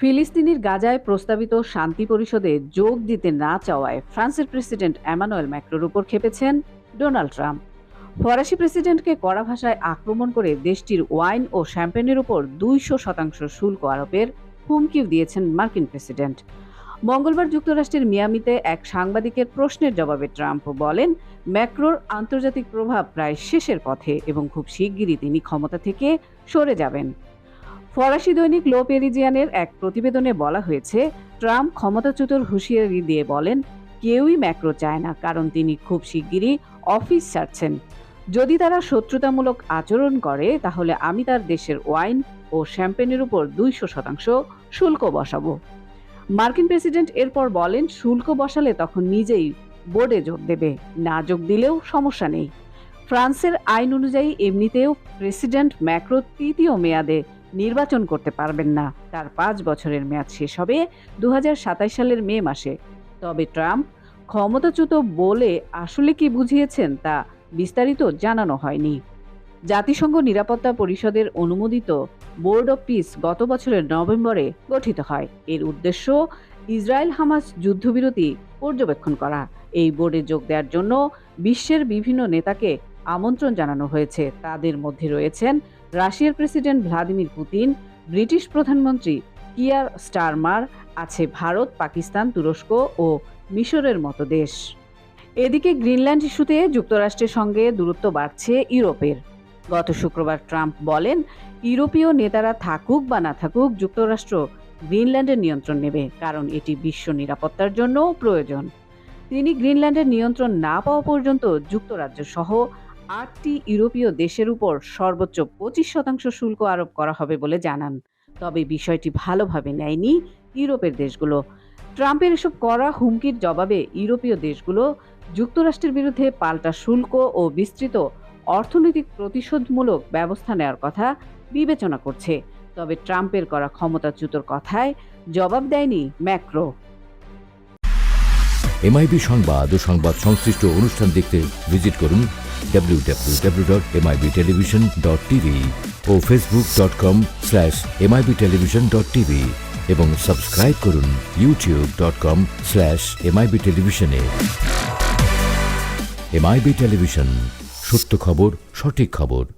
ফিলিস্তিনির গাজায় প্রস্তাবিত শান্তি পরিষদে যোগ দিতে না চাওয়ায় ফ্রান্সের প্রেসিডেন্ট এমানুয়েল ম্যাক্রোর উপর খেপেছেন ডোনাল্ড ট্রাম্প। ফরাসি প্রেসিডেন্টকে কড়া ভাষায় আক্রমণ করে দেশটির ওয়াইন ও শ্যাম্পেনের উপর দুইশো শতাংশ শুল্ক আরোপের হুমকিও দিয়েছেন মার্কিন প্রেসিডেন্ট। মঙ্গলবার যুক্তরাষ্ট্রের মিয়ামিতে এক সাংবাদিকের প্রশ্নের জবাবে ট্রাম্প বলেন, ম্যাক্রোর আন্তর্জাতিক প্রভাব প্রায় শেষের পথে এবং খুব শিগগিরই তিনি ক্ষমতা থেকে সরে যাবেন। ফরাসি দৈনিক লো পেরিজিয়ানের এক প্রতিবেদনে বলা হয়েছে, ট্রাম্প ক্ষমতাচ্যুতর হুঁশিয়ারি দিয়ে বলেন, কেউই ম্যাক্রো চায় না, কারণ তিনি খুব শিগগিরই অফিস ছাড়ছেন। যদি তারা শত্রুতামূলক আচরণ করে, তাহলে আমি তার দেশের ওয়াইন ও শ্যাম্পেনের উপর দুইশো শতাংশ শুল্ক বসাবো। মার্কিন প্রেসিডেন্ট এরপর বলেন, শুল্ক বসালে তখন নিজেই বোর্ডে যোগ দেবে, না যোগ দিলেও সমস্যা নেই। ফ্রান্সের আইন অনুযায়ী এমনিতেও প্রেসিডেন্ট ম্যাক্রো তৃতীয় মেয়াদে নির্বাচন করতে পারবেন না। তার পাঁচ বছরের মেয়াদ শেষ হবে দু সালের মে মাসে। তবে ট্রাম্প ক্ষমতাচ্যুত বলে আসলে কি বুঝিয়েছেন তা বিস্তারিত জানানো হয়নি। জাতিসংঘ নিরাপত্তা পরিষদের অনুমোদিত বোর্ড অব পিস গত বছরের নভেম্বরে গঠিত হয়। এর উদ্দেশ্য ইসরায়েল হামাস যুদ্ধবিরতি পর্যবেক্ষণ করা। এই বোর্ডে যোগ দেওয়ার জন্য বিশ্বের বিভিন্ন নেতাকে আমন্ত্রণ জানানো হয়েছে। তাদের মধ্যে রয়েছেন রাশিয়ার প্রেসিডেন্ট ভ্লাদিমির পুতিন, ব্রিটিশ প্রধানমন্ত্রী কিয়ার স্টারমার, আছে ভারত, পাকিস্তান, তুরস্ক ও মিশরের মতো দেশ। এদিকে গ্রিনল্যান্ড ইস্যুতে যুক্তরাষ্ট্রের সঙ্গে দূরত্ব বাড়ছে ইউরোপের। গত শুক্রবার ট্রাম্প বলেন, ইউরোপীয় নেতারা থাকুক বা না থাকুক, যুক্তরাষ্ট্র গ্রিনল্যান্ডের নিয়ন্ত্রণ নেবে, কারণ এটি বিশ্ব নিরাপত্তার জন্য প্রয়োজন। তিনি গ্রিনল্যান্ডের নিয়ন্ত্রণ না পাওয়া পর্যন্ত যুক্তরাজ্য সহ আটটি ইউরোপীয় দেশের উপর সর্বোচ্চ পঁচিশ শতাংশ শুল্ক আরোপ করা হবে বলে জানান। তবে বিষয়টি ভালোভাবে নেয়নি ইউরোপের দেশগুলো। ট্রাম্পের এসব করা হুমকির জবাবে ইউরোপীয় দেশগুলো যুক্তরাষ্ট্রের বিরুদ্ধে পাল্টা শুল্ক ও বিস্তৃত অর্থনৈতিক প্রতিশোধমূলক ব্যবস্থা নেওয়ার কথা বিবেচনা করছে। তবে ট্রাম্পের করা ক্ষমতাচ্যুতর কথায় জবাব দেয়নি ম্যাক্রো। এমআইবি সংবাদ ও সংবাদ সংশ্লিষ্ট অনুষ্ঠান দেখতে ভিজিট করুন www.mibtelevision.tv ও facebook.com slash MIB television dot TV এবং সাবস্ক্রাইব করুন ইউটিউব.com স্ল্যাশ এমআইবি টেলিভিশনে টেলিভিশন সত্য খবর, সঠিক খবর।